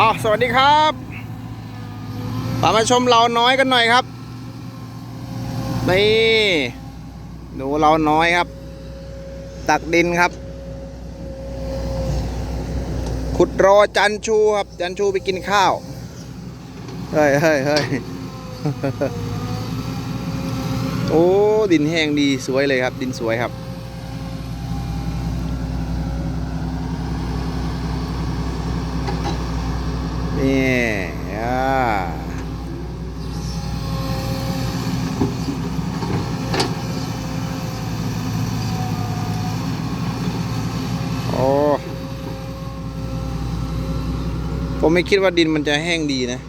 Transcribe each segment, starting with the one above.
อ๋อสวัสดีครับมามาชมเราน้อยกันหน่อยครับ นี่ดูเราน้อยครับ ตักดินครับ ขุดรอจันชูครับ จันชูไปกินข้าว เฮ้ยเฮ้ยเฮ้ยโอ้ ดินแห้งดีสวยเลยครับ ดินสวยครับ นี่อ่าโอ้ผมไม่คิดว่าดินมันจะแห้งดีนะ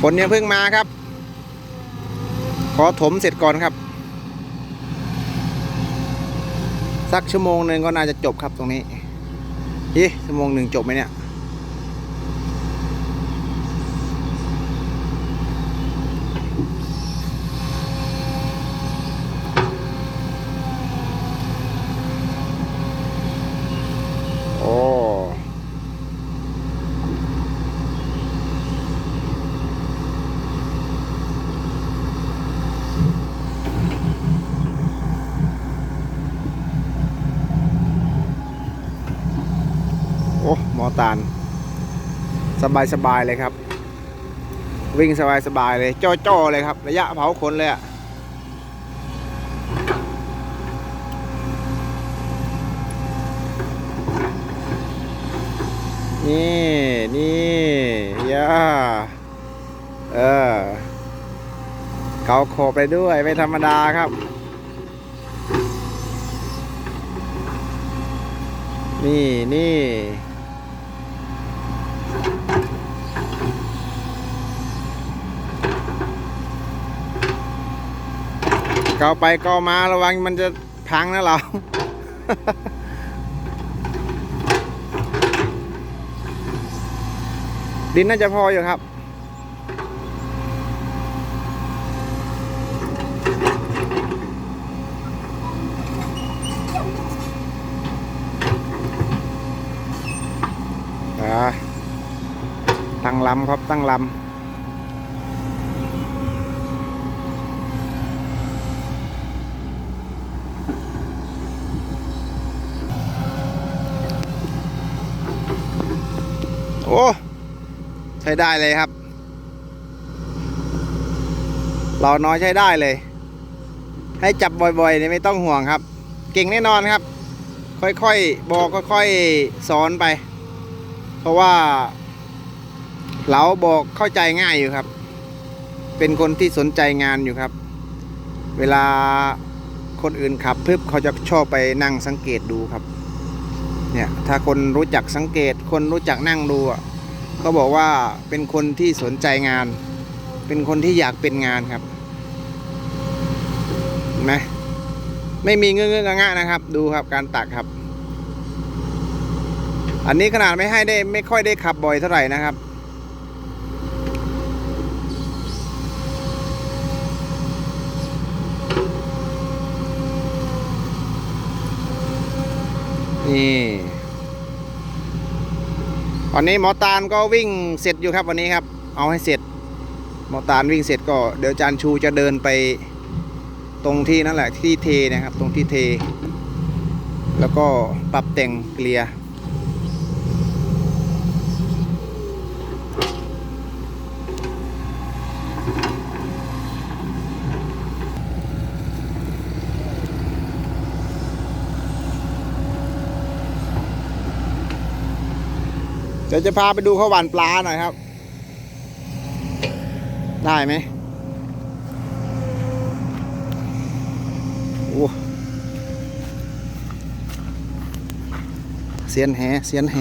ฝนยังเพิ่งมาครับ ขอถมเสร็จก่อนครับ สักชั่วโมงหนึ่งก็น่าจะจบครับตรงนี้ยี่ชั่วโมงหนึ่งจบไหมเนี่ย โอ้ โอ้หมอ ตาล สบายสบายเลยครับ วิ่งสบายสบายเลยจ้อๆเลยครับ ระยะเผาขนเลยอะนี่นี่ย่าเออเกาโคไปด้วย ไม่ธรรมดาครับนี่นี่ เกาไปเกามาระวังมันจะพังนะเรา ดินน่าจะพออยู่ครับอ่าตั้งลำครับตั้งลำ โอ้ ใช้ได้เลยครับ เราน้อยใช้ได้เลย ให้จับบ่อยๆเนี่ยไม่ต้องห่วงครับ เก่งแน่นอนครับ ค่อยๆบอกค่อยๆสอนไป เพราะว่า เราบอกเข้าใจง่ายอยู่ครับ เป็นคนที่สนใจงานอยู่ครับ เวลาคนอื่นขับเพึบเขาจะชอบไปนั่งสังเกตดูครับ เนี่ยถ้าคนรู้จักสังเกต คนรู้จักนั่งดูอะเขาบอกว่าเป็นคนที่สนใจงาน เป็นคนที่อยากเป็นงานครับเห็นไหมไม่มีเงื้องๆงะนะครับ ดูครับการตักครับ อันนี้ขนาดไม่ให้ได้ไม่ค่อยได้ขับบ่อยเท่าไหร่นะครับ นี่วันนี้หมอตาลก็วิ่งเสร็จอยู่ครับวันนี้ครับ เอาให้เสร็จ หมอตาลวิ่งเสร็จก็เดี๋ยวจานชูจะเดินไปตรงที่นั่นแหละที่เทนะครับ ตรงที่เท แล้วก็ปรับแต่งเกลียร์ เดี๋ยวจะพาไปดูเขาหวานปลาหน่อยครับ ได้ไหมโอ้เสียนแหเสียนแห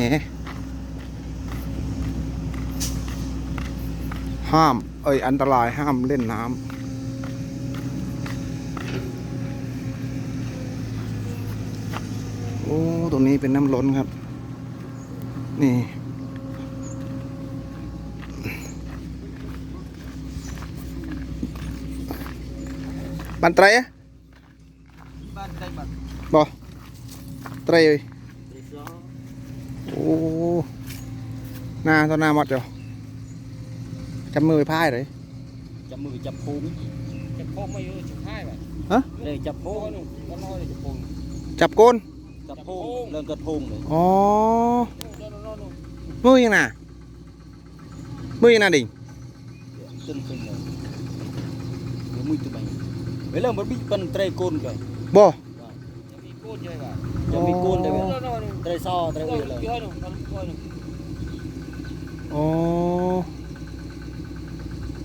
ห้าม เอ้ย อันตรายห้ามเล่นน้ำโอ้ ตรงนี้เป็นน้ำล้นครับ นี่ Pantre ya? ได้บัตรบ่เตรรีซอโอ้หน้าตอนหน้าหมดเดี๋ยวจับมือไปพายเลยจับมือจับพุงจะโค้งไม่เยอะจุดห้าแบบเลยจับพุโค้งงหนึ่งก็น้อยเลยจะโค้งจับโกนจับพุงเริ่มกระพุงเลยอ๋อโน่นโน่นโน่นมือยังน่ะมือยังน่ะดิ่งตึ้งตึ้งเลยเดี๋ยวมือตัวไปเวลามันบิ๊ กเป็นเตรโกนกันบ่จะมีโค้งเยอะแบบจะมีโกนได้ไหมโน่นโน่นโน่นเตรซอเตรโค้เวงเลยเยอะหนึ่งโค้งหนึ่งอ๋อ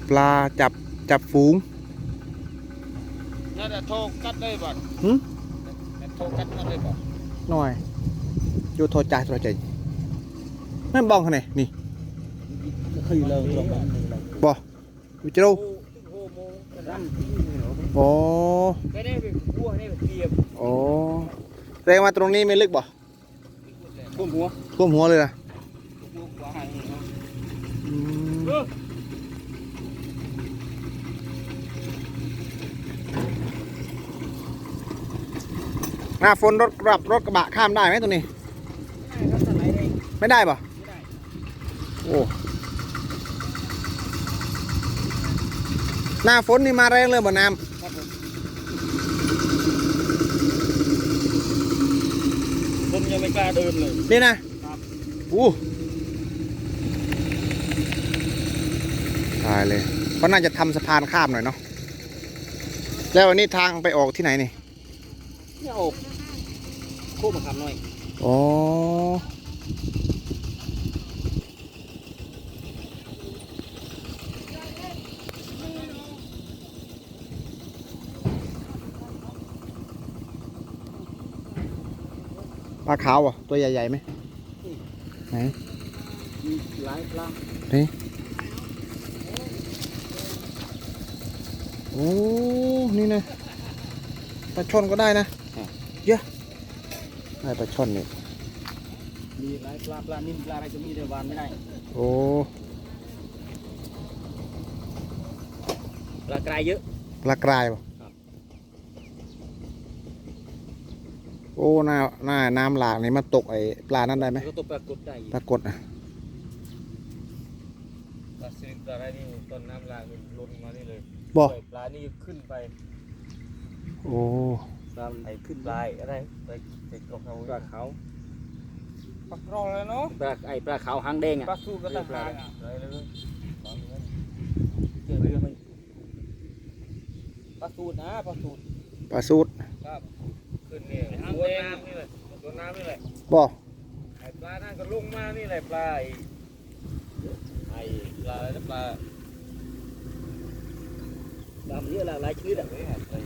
ปลาจับจับฝูงนั่นแหละโทรกัดได้บัตรหึโทรกัดนั่นได้บัตรหน่อยอยู่โทรจ่ายโทรใจายแม่นบ้องเขาไหนนี่เคยเลยตรงนั้นบ่วิจารูโอ้ โหโมกระดันอ๋อไม่ได้เป็นบัวได้เป็นเกียบอ๋อแสดงว่าตรงนี้ไม่ลึกบ่พุงหัวท่วมหัวเลยนะบัวกว่าหางเนาะอืมเออหน้าฝนรถกระบรถกระบะข้ามได้ไหมตรงนี้ครับสไลด์ได้ไม่ได้ป่ะไม่ได้โอ้หน้าฝนนี่มาแรงเลยบ่น้ครับผม คนยังไม่ กล้าเดินเลยำนี่นะครับอู้ตายเลยเขาน่าจะทำสะพานข้ามหน่อยเนาะ แล้ววันนี้ทางไปออกที่ไหนนี่ เนี่ยโอบคู่มาทำหน่อย อ๋อ ปลาขาวอะตัวใหญ่ๆไหมไหนมีหลายปลาโอ้ นี่นะปลาช่อนก็ได้นะเยอะได้ปลาช่อนนี่มีหลายปลาปลานิ่มปลาอะไรก็มีแต่วานไม่ได้ โอ้ปลากรายเยอะปลากรายป่ะ ครับ โอ้หน้าหน้าน้ำหลากนี่มาตกไอ้ปลานั้นได้ไหมแล้วก็ตัวปลากดได้อีกปรากฏอะปลาสลิดปลาอะไรนี่ต้นน้ำลายมันล้นมานี่เลยบ่ปล่อยปลานี่ขึ้นไป โอ้ปลาไอ้ขึ้นปลายอะไรไปไปกรอกเขาปลาเขาปลากรอกเลยเนาะปลาไอปลาขาวหางแดงอะปลาสูก็ต่างหากอะไรเลยเจอเรือไหมปลาสูตรนะปลาสูตรปลาสูตรครับ ขึ้นนี่ตัวน้ำนี่แหละตัวน้ำนี่แหละบ่ไอ้ปลานั่นก็ลงมานี่แหละปลาไอ้ไอ้ปลาอะไรนะปลาปลาเยอะหลากหลายชนิดอะเฮ้ยไอ้ไอ้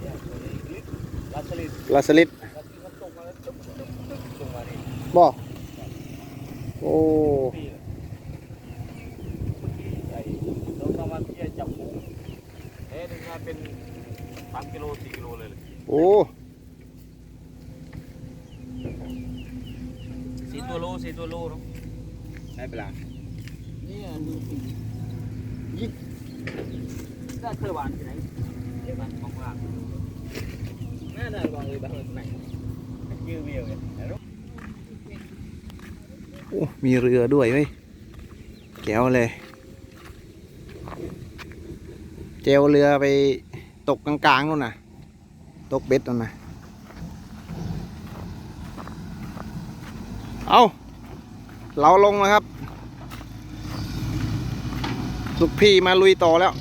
เนี่ยปลาสลิดปลาสลิดปลาสลิดมันตกมาแล้วตึ๊บตึ๊บตึ๊บลงมานี่บ่โอ้ปีน่ะไอ้เราทำมาที่จะจับหมูเอ๊ะถึงงานเป็นสามกิโลสี่กิโลเลยเลยโอ้สี่ตัวโลสี่ตัวโลเนาะใช่เปล่านี่ดูยิบได้เคยหวานที่ไหนเคยหวานของกลางน่าได้วางเลยแบบไหนยืดเวียวไงแล้วโอ้มีเรือด้วยเว้ยแก้วเลยเจวเรือไป ตกกลางๆนู่นน่ะ ตกเบ็ดนู่นน่ะ เอาเราลงนะครับลูกพี่มาลุยต่อแล้ว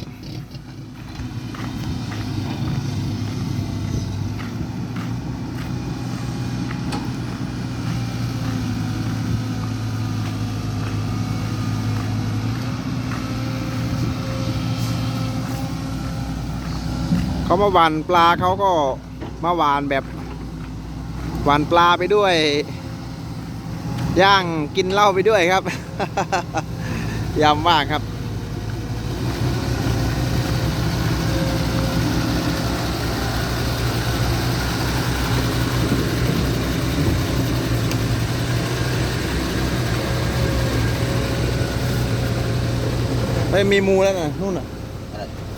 เขามาหวานปลาเขาก็มาหวานแบบหวานปลาไปด้วย ย่างกินเหล้าไปด้วยครับยำมากครับ ไม่มีหมูแล้วนะนู่นน่ะ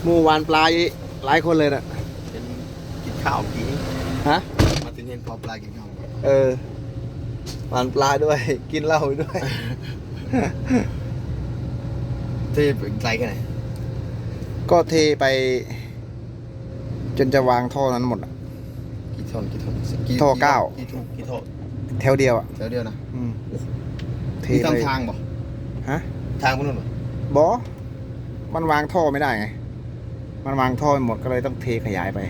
หมูหวานปลาอยู่ หลายคนเลยนะเป็นกินข้าวกี่ฮะมาถึงเห็นพอปลากินข้าวเออหวานปลาด้วย กินเหล้าไปด้วยเที่ไกลแค่ไหนก็เทไป จนจะวางท่อนั้นหมดอะกี่ท่อนกี่ท่อนกี่ท่อเก้ากี่ท่อนกี่ท่อนแถวเดียวอะแถวเดียวนะอืมเทมีไปทำทางบ่ฮะทางพวกนู้นบ่บอมันวางท่อไม่ได้ไง มันวางท่อไม่หมดก็เลยต้องเทขยายไป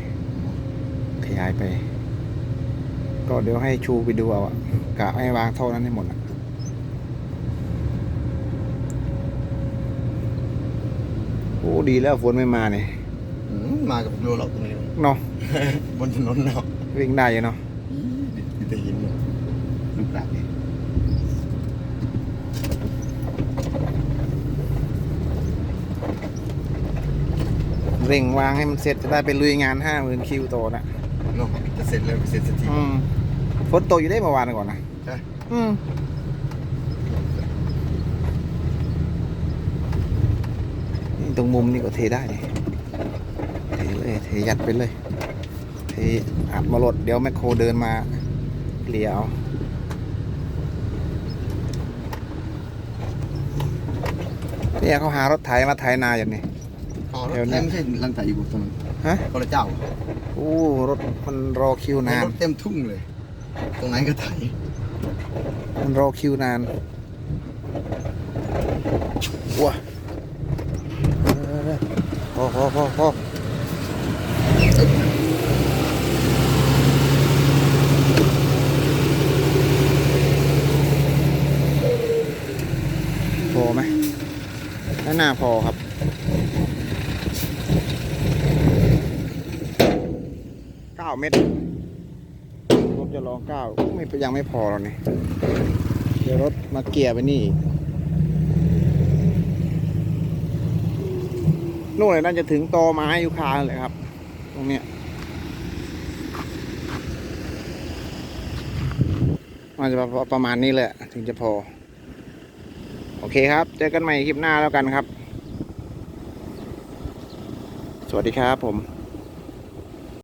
ขยายไป ก็เดี๋ยวให้ชูไปดูเอาอะกะให้วางท่อนั้นให้หมดอะโอ้ดีแล้วฝนไม่มาเนี่ยอืมมากับเรือเราตรงนี้ เนาะบนถนนเนาะวิ่งได้อยู่เนาะอีมีแต่หินเนี่ยลูกหลักเนี่ย เร่งวางให้มันเสร็จจะได้ไปลุยงานห้าหมื่นคิวโตนะเนาะจะเสร็จแล้วเสร็จสักทีอืมฝนตกอยู่ได้เมื่อวานก่อนนะใช่อืมนี่ตรงมุมนี่ก็เทได้นี่เทเลยเทยัดไปเลย เทอัดมาลดเดี๋ยวแมคโครเดินมาเกลี่ยเอาเนี่ยเขาหารถไถมาไถนาอย่างนี้ อ๋อรถเดี๋ยวไถนะไม่ใช่ลังไก่อยู่ตรงนั้นฮะคนละเจ้าโอ้รถมันรอคิวนานรถเต็มทุ่งเลย ตรงไหนก็ไถมันรอคิวนานว้าพอพอพอพอพอไหมไม่น่าพอครับ เก้าเม็ดผมจะลองเก้าไม่ยังไม่พอหรอกนี่เดี๋ยวรถมาเกียร์ไปนี่อีกนู่นเลยน่าจะถึงตอไม้ยูคาเลยครับ ตรงเนี้ยมันจะประประมาณนี้แหละ ถึงจะพอ โอเคครับ เจอกันใหม่คลิปหน้าแล้วกันครับ สวัสดีครับผม